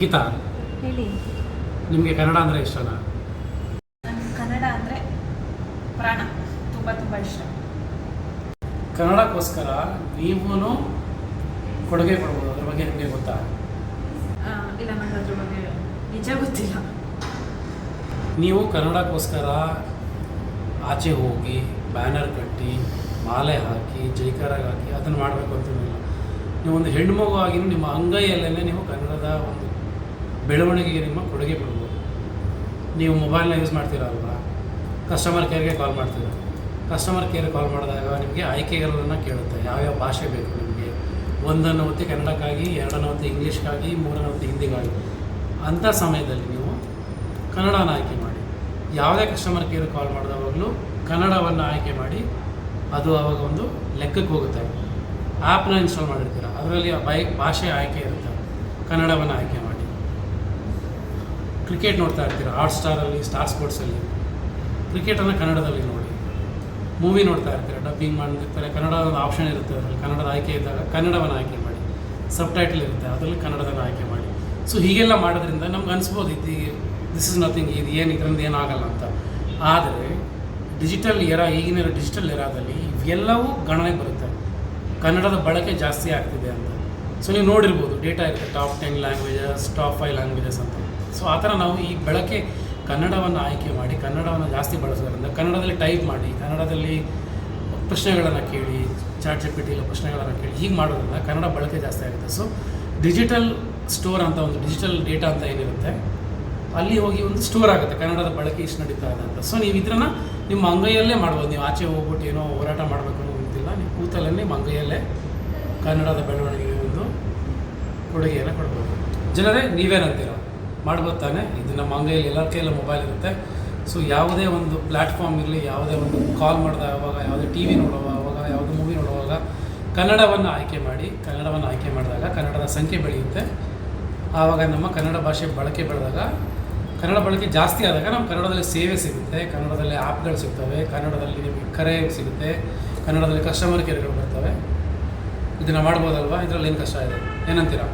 ಗೀತಾ? ಹೇಳಿ. ನಿಮಗೆ ಕನ್ನಡ ಅಂದರೆ ಇಷ್ಟನಾ? ನನಗೆ ಕನ್ನಡ ಅಂದರೆ ಪ್ರಾಣ ತುಂಬ ತುಂಬ ಇಷ್ಟ. ಕನ್ನಡಕ್ಕೋಸ್ಕರ ನೀವೂ ಕೊಡುಗೆ ಕೊಡ್ಬೋದು ಅದ್ರ ಬಗ್ಗೆ ನಿಮಗೆ ಗೊತ್ತಾ? ಆ, ಇಲ್ಲ ನನಗೆ ಅದ್ರ ಬಗ್ಗೆ ನಿಜ ಗೊತ್ತಿಲ್ಲ. ನೀವು ಕನ್ನಡಕ್ಕೋಸ್ಕರ ಆಚೆ ಹೋಗಿ ಬ್ಯಾನರ್ ಕಟ್ಟಿ ಮಾಲೆ ಹಾಕಿ ಜೈಕಾರ ಹಾಕಿ ಅದನ್ನು ಮಾಡಬೇಕು ಅಂತ ನೀವು ಒಂದು ಹೆಣ್ಮಗು ಆಗಿ ನಿಮ್ಮ ಅಂಗೈಯಲ್ಲೇ ನೀವು ಕನ್ನಡದ ಒಂದು ಬೆಳವಣಿಗೆಗೆ ನಿಮ್ಮ ಕೊಡುಗೆ ಕೊಡ್ಬೋದು. ನೀವು ಮೊಬೈಲ್ನ ಯೂಸ್ ಮಾಡ್ತೀರಲ್ವಾ ಕಸ್ಟಮರ್ ಕೇರ್ಗೆ ಕಾಲ್ ಮಾಡ್ತೀರ ಕಸ್ಟಮರ್ ಕೇರ್ ಕಾಲ್ ಮಾಡಿದಾಗ ನಿಮಗೆ ಆಯ್ಕೆಗಳನ್ನು ಕೇಳುತ್ತೆ. ಯಾವ್ಯಾವ ಭಾಷೆ ಬೇಕು ನಿಮಗೆ? ಒಂದನ್ನು ಹೊತ್ತು ಕನ್ನಡಕ್ಕಾಗಿ, ಎರಡನ್ನು ಹೊತ್ತು ಇಂಗ್ಲೀಷ್ಗಾಗಿ, ಮೂರನ್ನು ಹೊತ್ತು ಹಿಂದಿಗಾಗಿ. ಅಂಥ ಸಮಯದಲ್ಲಿ ನೀವು ಕನ್ನಡನ ಆಯ್ಕೆ ಮಾಡಿ. ಯಾವುದೇ ಕಸ್ಟಮರ್ ಕೇರ್ ಕಾಲ್ ಮಾಡಿದವಾಗಲೂ ಕನ್ನಡವನ್ನು ಆಯ್ಕೆ ಮಾಡಿ, ಅದು ಆವಾಗ ಒಂದು ಲೆಕ್ಕಕ್ಕೆ ಹೋಗುತ್ತೆ. ಆ್ಯಪ್ನ ಇನ್ಸ್ಟಾಲ್ ಮಾಡಿರ್ತೀರ. ಅದರಲ್ಲಿ ಬೈ ಭಾಷೆ ಆಯ್ಕೆ ಇರುತ್ತೆ. ಕನ್ನಡವನ್ನು ಆಯ್ಕೆ ಮಾಡಿ. ಕ್ರಿಕೆಟ್ ನೋಡ್ತಾ ಇರ್ತೀರ? ಹಾಟ್ ಸ್ಟಾರಲ್ಲಿ ಸ್ಟಾರ್ ಸ್ಪೋರ್ಟ್ಸಲ್ಲಿ ಕ್ರಿಕೆಟನ್ನು ಕನ್ನಡದಲ್ಲಿ ನೋಡಿ. ಮೂವಿ ನೋಡ್ತಾ ಇರ್ತೀರ? ಡಬ್ಬಿಂಗ್ ಮಾಡಿರ್ತಾರೆ ಕನ್ನಡ ಒಂದು ಆಪ್ಷನ್ ಇರುತ್ತೆ ಅದರಲ್ಲಿ. ಕನ್ನಡದ ಆಯ್ಕೆ ಇದ್ದಾಗ ಕನ್ನಡವನ್ನು ಆಯ್ಕೆ ಮಾಡಿ. ಸಬ್ ಟೈಟಲ್ ಇರುತ್ತೆ, ಅದರಲ್ಲಿ ಕನ್ನಡದನ್ನು ಆಯ್ಕೆ ಮಾಡಿ. ಸೊ ಹೀಗೆಲ್ಲ ಮಾಡೋದ್ರಿಂದ ನಮ್ಗೆ ಅನಿಸ್ಬೋದು, ಇದು ದಿಸ್ ಇಸ್ ನಥಿಂಗ್ ಇದು ಏನು ಇದರಿಂದ ಏನಾಗಲ್ಲ ಅಂತ. ಆದರೆ ಡಿಜಿಟಲ್ ಎರ ಈಗಿನ ಡಿಜಿಟಲ್ ಎರಾದಲ್ಲಿ ಇವೆಲ್ಲವೂ ಗಣನೆ ಬರುತ್ತೆ. ಕನ್ನಡದ ಬಳಕೆ ಜಾಸ್ತಿ ಆಗ್ತಿದೆ ಅಂತ. ಸೊ ನೀವು ನೋಡಿರ್ಬೋದು ಡೇಟಾ ಇರುತ್ತೆ top ten languages top five languages ಅಂತ. ಸೊ ಆ ಥರ ನಾವು ಈ ಬಳಕೆ ಕನ್ನಡವನ್ನು ಆಯ್ಕೆ ಮಾಡಿ, ಕನ್ನಡವನ್ನು ಜಾಸ್ತಿ ಬಳಸೋದ್ರಿಂದ ಕನ್ನಡದಲ್ಲಿ ಟೈಪ್ ಮಾಡಿ, ಕನ್ನಡದಲ್ಲಿ ಪ್ರಶ್ನೆಗಳನ್ನು ಕೇಳಿ ಚಾಟ್ ಜಿಪಿಟಿಲಿ ಪ್ರಶ್ನೆಗಳನ್ನು ಕೇಳಿ ಹೀಗೆ ಮಾಡೋದ್ರಿಂದ ಕನ್ನಡ ಬಳಕೆ ಜಾಸ್ತಿ ಆಗುತ್ತೆ. ಸೊ ಡಿಜಿಟಲ್ ಸ್ಟೋರ್ ಅಂತ ಒಂದು ಡಿಜಿಟಲ್ ಡೇಟಾ ಅಂತ ಏನಿರುತ್ತೆ, ಅಲ್ಲಿ ಹೋಗಿ ಒಂದು ಸ್ಟೋರ್ ಆಗುತ್ತೆ. ಕನ್ನಡದ ಬಳಕೆ ಇಷ್ಟು ನಡೀತಾ ಇದೆ ಅಂತ. ಸೊ ನೀವು ಇದನ್ನು ನಿಮ್ಮ ಅಂಗೈಯಲ್ಲೇ ಮಾಡ್ಬೋದು. ನೀವು ಆಚೆ ಹೋಗ್ಬಿಟ್ಟು ಏನೋ ಹೋರಾಟ ಮಾಡಬೇಕು ಅನ್ನೋ ಗೊತ್ತಿಲ್ಲ ನೀವು ಕೂತಲ್ಲೇ ನಿಮ್ಮ ಅಂಗೈಯಲ್ಲೇ ಕನ್ನಡದ ಬೆಳವಣಿಗೆಗೆ ಒಂದು ಕೊಡುಗೆಯನ್ನು ಕೊಡ್ಬೋದು. ಜನರೇ, ನೀವೇನಂತೀರ? ಮಾಡ್ಬೋದು ತಾನೆ ಇದು ನಮ್ಮ ಅಂಗೈಯಲ್ಲಿ ಎಲ್ಲರ ಕೈಯಲ್ಲೂ ಮೊಬೈಲ್ ಇರುತ್ತೆ. ಸೊ ಯಾವುದೇ ಒಂದು ಪ್ಲ್ಯಾಟ್ಫಾರ್ಮ್ ಇರಲಿ, ಯಾವುದೇ ಒಂದು ಕಾಲ್ ಮಾಡಿದಾಗ ಯಾವುದೇ ಟಿ ವಿ ನೋಡುವಾಗ ಯಾವುದೇ ಮೂವಿ ನೋಡುವಾಗ ಕನ್ನಡವನ್ನು ಆಯ್ಕೆ ಮಾಡಿ, ಕನ್ನಡವನ್ನು ಆಯ್ಕೆ ಮಾಡಿದಾಗ ಕನ್ನಡದ ಸಂಖ್ಯೆ ಬೆಳೆಯುತ್ತೆ. ಆವಾಗ ನಮ್ಮ ಕನ್ನಡ ಭಾಷೆ ಬಳಕೆ ಬೆಳೆದಾಗ, ಕನ್ನಡ ಬಳಕೆ ಜಾಸ್ತಿ ಆದಾಗ ನಮ್ಮ ಕನ್ನಡದಲ್ಲಿ ಸೇವೆ ಸಿಗುತ್ತೆ. ಕನ್ನಡದಲ್ಲಿ ಆ್ಯಪ್ಗಳು ಸಿಗ್ತವೆ, ಕನ್ನಡದಲ್ಲಿ ನಿಮಗೆ ಕರೆ ಸಿಗುತ್ತೆ, ಕನ್ನಡದಲ್ಲಿ ಕಸ್ಟಮರ್ ಕೇರ್ಗಳು ಬರ್ತವೆ. ಇದನ್ನು ಮಾಡ್ಬೋದಲ್ವಾ? ಇದರಲ್ಲಿ ಏನು ಕಷ್ಟ ಇದೆ? ಏನಂತೀರಾ?